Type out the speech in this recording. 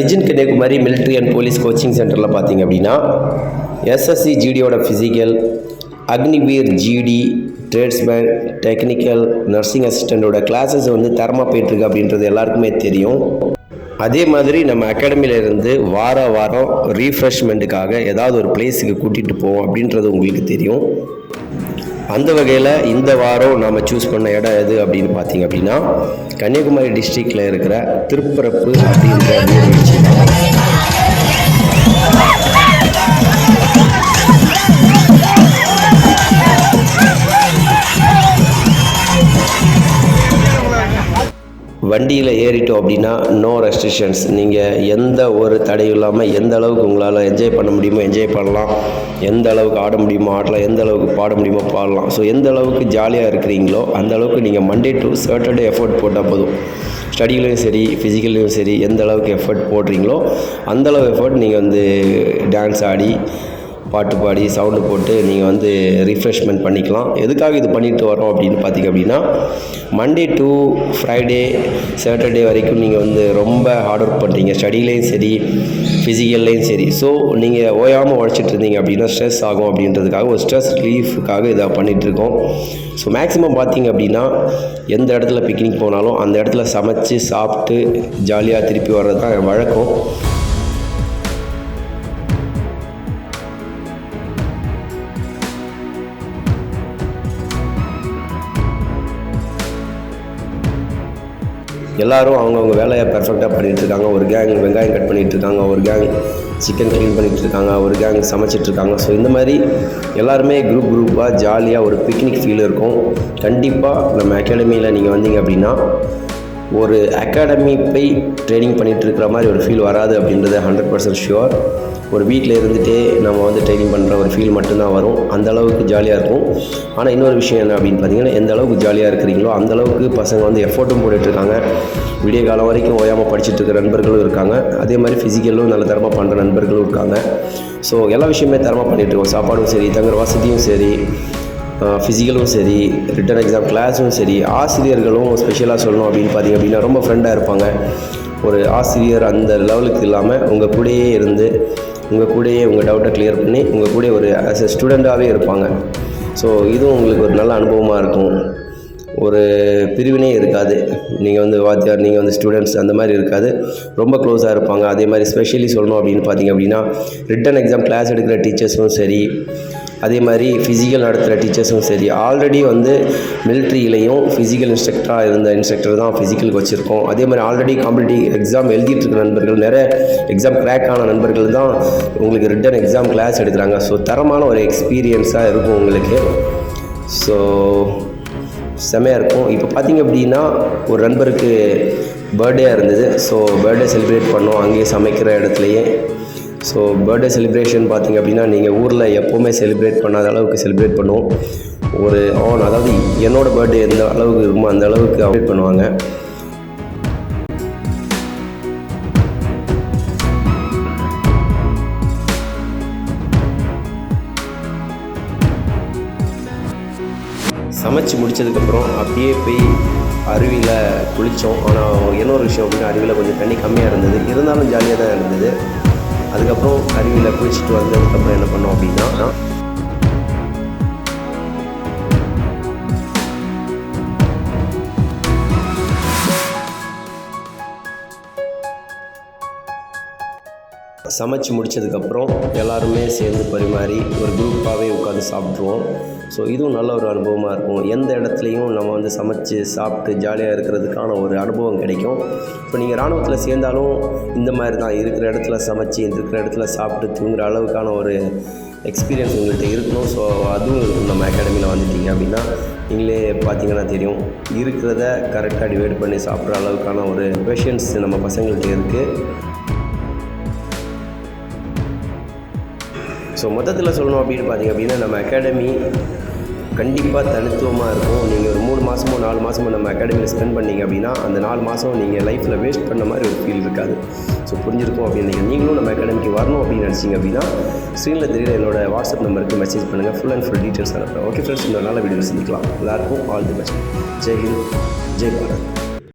லிஜன் Kanyakumari military and police coaching சென்டரில் பார்த்தீங்க அப்படின்னா SSC ஜிடியோட physical Agniveer GD tradesman technical nursing அசிஸ்டண்ட்டோட classes வந்து தரமாக போயிட்டுருக்கு அப்படின்றது எல்லாருக்குமே தெரியும். அதே மாதிரி நம்ம அகாடமியில இருந்து வார வாரம் ரீஃப்ரெஷ்மெண்ட்டுக்காக ஏதாவது ஒரு பிளேஸுக்கு கூட்டிகிட்டு போவோம் அப்படின்றது உங்களுக்கு தெரியும். அந்த வகையில் இந்த வாரம் நாம் சூஸ் பண்ண இடம் எது அப்படின்னு பார்த்தீங்க அப்படின்னா கன்னியாகுமரி டிஸ்ட்ரிக்டில் இருக்கிற திருப்பரப்பு அப்படின்ற நீர்வீழ்ச்சி வண்டியில் ஏறிட்டோம் அப்படின்னா நோ ரெஸ்ட்ரிக்ஷன்ஸ் நீங்கள் எந்த ஒரு தடையும் இல்லாமல் எந்த அளவுக்கு உங்களால் என்ஜாய் பண்ண முடியுமோ என்ஜாய் பண்ணலாம். எந்த அளவுக்கு ஆட முடியுமோ ஆடலாம். எந்த அளவுக்கு பாட முடியுமோ பாடலாம். ஸோ எந்த அளவுக்கு ஜாலியாக இருக்கிறீங்களோ அந்த அளவுக்கு நீங்கள் மண்டே டு சாட்டர்டே எஃபர்ட் போட்டால் போதும். ஸ்டடிலையும் சரி ஃபிசிக்கல்லையும் சரி எந்த அளவுக்கு எஃபர்ட் போடுறீங்களோ அந்தளவு எஃபர்ட் நீங்கள் வந்து டான்ஸ் ஆடி பாட்டு பாடி சவுண்டு போட்டு நீங்கள் வந்து ரிஃப்ரெஷ்மெண்ட் பண்ணிக்கலாம். எதுக்காக இது பண்ணிட்டு வரோம் அப்படின்னு பார்த்தீங்க அப்படின்னா மண்டே டு ஃப்ரைடே சாட்டர்டே வரைக்கும் நீங்கள் வந்து ரொம்ப ஹார்ட் ஒர்க் பண்ணுறீங்க ஸ்டடிலையும் சரி ஃபிசிக்கல்லையும் சரி. ஸோ நீங்கள் ஓயாமல் உழைச்சிட்டு இருந்தீங்க அப்படின்னா ஸ்ட்ரெஸ் ஆகும் அப்படின்றதுக்காக ஒரு ஸ்ட்ரெஸ் ரிலீஃபுக்காக இதை பண்ணிகிட்ருக்கோம் ஸோ மேக்ஸிமம் பார்த்தீங்க அப்படின்னா எந்த இடத்துல பிக்னிக் போனாலும் அந்த இடத்துல சமைச்சு சாப்பிட்டு ஜாலியாக திருப்பி வர்றது தான் வழக்கம். எல்லாரும் அவங்கவுங்க வேலையை பர்ஃபெக்டாக பண்ணிகிட்ருக்காங்க ஒரு கேங் வெங்காயம் கட் பண்ணிகிட்ருக்காங்க இருக்காங்க ஒரு கேங் சிக்கன் க்ளீன் பண்ணிகிட்ருக்காங்க ஒரு கேங் சமைச்சிட்டு இருக்காங்க. ஸோ இந்த மாதிரி எல்லாருமே குரூப் குரூப்பாக ஜாலியாக ஒரு பிக்னிக் ஃபீல் இருக்கும். கண்டிப்பாக நம்ம அகாடமியில் நீங்கள் வந்தீங்க அப்படின்னா ஒரு அகாடமி போய் ட்ரைனிங் பண்ணிட்டு இருக்கிற மாதிரி ஒரு ஃபீல் வராது அப்படின்றது ஹண்ட்ரட் பர்சன்ட் ஷுவர் ஒரு வீட்டில் இருந்துகிட்டே நம்ம வந்து ட்ரைனிங் பண்ணுற ஒரு ஃபீல் மட்டும்தான் வரும். அந்த அளவுக்கு ஜாலியாக இருக்கும். ஆனால் இன்னொரு விஷயம் என்ன அப்படின்னு பார்த்தீங்கன்னா எந்த அளவுக்கு ஜாலியாக இருக்கிறீங்களோ அந்த அளவுக்கு பசங்க வந்து எஃபோர்ட்டும் போட்டுட்ருக்காங்க விடிய காலம் வரைக்கும் ஓயாமல் படிச்சுட்டு இருக்கிற நண்பர்களும் இருக்காங்க. அதே மாதிரி ஃபிசிக்கலும் நல்ல தரமாக பண்ணுற நண்பர்களும் இருக்காங்க. ஸோ எல்லா விஷயமே தரமாக பண்ணிகிட்ருக்கோம் சாப்பாடும் சரி தங்குற வசதியும் சரி. ஃபிசிக்கலும் சரி ரிட்டன் எக்ஸாம் கிளாஸும் சரி ஆசிரியர்களும் ஸ்பெஷலாக சொல்லணும் அப்படின்னு பார்த்தீங்க அப்படின்னா ரொம்ப ஃப்ரெண்டாக இருப்பாங்க. ஒரு ஆசிரியர் அந்த லெவலுக்கு இல்லாமல் உங்கள் கூடயே இருந்து உங்கள் கூடயே உங்கள் டவுட்டை கிளியர் பண்ணி உங்கள் கூட ஒரு ஆஸ் எ ஸ்டூடெண்ட்டாகவே இருப்பாங்க. ஸோ இதுவும் உங்களுக்கு ஒரு நல்ல அனுபவமாக இருக்கும். ஒரு பிரிவினே இருக்காது. நீங்கள் வந்து வாத்தியார் நீங்கள் வந்து ஸ்டூடெண்ட்ஸ் அந்த மாதிரி இருக்காது. ரொம்ப க்ளோஸாக இருப்பாங்க. அதே மாதிரி ஸ்பெஷலி சொல்லணும் அப்படின்னு பார்த்தீங்க அப்படின்னா ரிட்டன் எக்ஸாம் கிளாஸ் எடுக்கிற டீச்சர்ஸும் சரி அதே மாதிரி ஃபிசிக்கல் நடத்துகிற டீச்சர்ஸும் சரி ஆல்ரெடி வந்து மிலிட்ரியிலையும் ஃபிசிக்கல் இன்ஸ்ட்ரக்டராக இருந்த இன்ஸ்ட்ரக்டர் தான் ஃபிசிக்கலுக்கு வச்சுருக்கோம் அதே மாதிரி ஆல்ரெடி காம்படிட்டிவ் எக்ஸாம் எழுதிட்டு இருக்கிற நண்பர்கள் நிறைய எக்ஸாம் கிராக் ஆன நண்பர்கள் தான் உங்களுக்கு ரிட்டன் எக்ஸாம் கிளாஸ் எடுக்கிறாங்க. ஸோ தரமான ஒரு எக்ஸ்பீரியன்ஸாக இருக்கும் உங்களுக்கு. ஸோ செமையாக இருக்கும். இப்போ பார்த்தீங்க அப்படின்னா ஒரு நண்பருக்கு பர்த்டேயாக இருந்தது. ஸோ பர்த்டே செலிப்ரேட் பண்ணோம். அங்கேயே சமைக்கிற இடத்துலையே. ஸோ பர்த்டே செலிப்ரேஷன் பார்த்தீங்க அப்படின்னா நீங்கள் ஊரில் எப்போவுமே செலிப்ரேட் பண்ணாத அளவுக்கு செலிப்ரேட் பண்ணுவோம். ஒரு ஆன் அதாவது என்னோடய பர்த்டே எந்த அளவுக்கு இருக்குமோ அந்த அளவுக்கு அப்டேட் பண்ணுவாங்க. சமைச்சு முடித்ததுக்கப்புறம் அப்படியே போய் அருவியில் குளித்தோம் ஆனால் இன்னொரு விஷயம் அப்படின்னா அருவியில் கொஞ்சம் தண்ணி கம்மியாக இருந்தது. இருந்தாலும் ஜாலியாக தான் இருந்தது. அதுக்கப்புறம் அருவியில் குளிச்சுட்டு வந்ததுக்கப்புறம் என்ன பண்ணோம் அப்படின்னா சமைச்சு முடிச்சதுக்கப்புறம் எல்லாருமே சேர்ந்து பரிமாறி ஒரு குரூப்பாகவே உட்காந்து சாப்பிட்ருவோம் ஸோ இதுவும் நல்ல ஒரு அனுபவமாக இருக்கும். எந்த இடத்துலையும் நம்ம வந்து சமைச்சு சாப்பிட்டு ஜாலியாக இருக்கிறதுக்கான ஒரு அனுபவம் கிடைக்கும். ஸோ நீங்கள் இராணுவத்தில் சேர்ந்தாலும் இந்த மாதிரி தான். இருக்கிற இடத்துல சமைச்சு இருக்கிற இடத்துல சாப்பிட்டு தூங்குற அளவுக்கான ஒரு எக்ஸ்பீரியன்ஸ் உங்கள்கிட்ட இருக்கணும். ஸோ அதுவும் இருக்கும். நம்ம அகாடமியில் வந்துட்டீங்க அப்படின்னா நீங்களே பார்த்தீங்கன்னா தெரியும். இருக்கிறத கரெக்டாக டிவைட் பண்ணி சாப்பிட்ற அளவுக்கான ஒரு பேஷன்ஸ் நம்ம பசங்கள்கிட்ட இருக்குது ஸோ மொத்தத்தில் சொல்லணும் அப்படின்னு பார்த்தீங்க அப்படின்னா நம்ம அகாடமி கண்டிப்பாக தனித்துவமாக இருக்கும். நீங்கள் ஒரு மூணு மாதமோ நாலு மாதமோ நம்ம அகாடமியில் ஸ்பெண்ட் பண்ணீங்க அப்படின்னா அந்த நாலு மாதம் நீங்கள் லைஃப்பில் வேஸ்ட் பண்ண மாதிரி ஒரு ஃபீல் இருக்காது. ஸோ புரிஞ்சிருக்கும் அப்படின்னு நீங்கள் நீங்களும் நம்ம அகாடமிக்கு வரணும் அப்படின்னு நினச்சிங்க அப்படின்னா ஸ்க்ரீனில் தெரியல என்னோட வாட்ஸ்அப் நம்பருக்கு மெசேஜ் பண்ணுங்கள் ஃபுல் அண்ட் ஃபுல் டீட்டெயில்ஸ் அனுப்புகிறேன் ஓகே ஃப்ரெண்ட்ஸ் இன்னொரு நல்ல வீடியோ சந்திக்கலாம். எல்லாருக்கும் all the best Jai Hind. Jai Bharat.